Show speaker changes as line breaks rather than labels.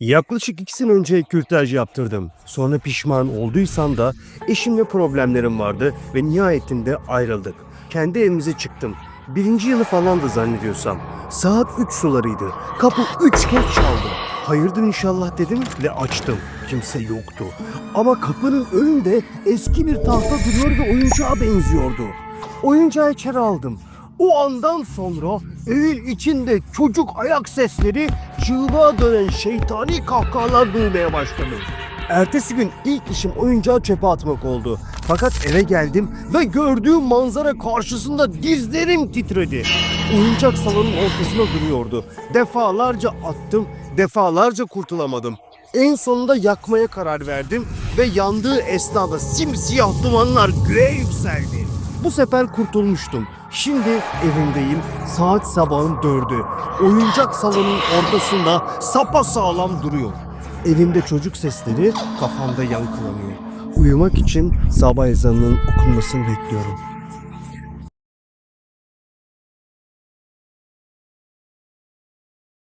Yaklaşık iki sene önce kürtaj yaptırdım. Sonra pişman olduysam da eşimle problemlerim vardı ve nihayetinde ayrıldık. Kendi evimize çıktım. Birinci yılı falandı zannediyorsam. Saat 3 sularıydı. Kapı 3 kez çaldı. Hayırdır inşallah dedim ve açtım. Kimse yoktu. Ama kapının önünde eski bir tahta duruyor ve oyuncağa benziyordu. Oyuncağı içeri aldım. O andan sonra evin içinde çocuk ayak sesleri çığlığa dönen şeytani kahkahalar duymaya başladım. Ertesi gün ilk işim oyuncağı çöpe atmak oldu. Fakat eve geldim ve gördüğüm manzara karşısında dizlerim titredi. Oyuncak salonun ortasına duruyordu. Defalarca attım, defalarca kurtulamadım. En sonunda yakmaya karar verdim ve yandığı esnada simsiyah dumanlar göğe yükseldi. Bu sefer kurtulmuştum. Şimdi evimdeyim. Saat sabahın dördü. Oyuncak salonun ortasında sapasağlam duruyor. Evimde çocuk sesleri kafamda yankılanıyor. Uyumak için sabah ezanının okunmasını bekliyorum.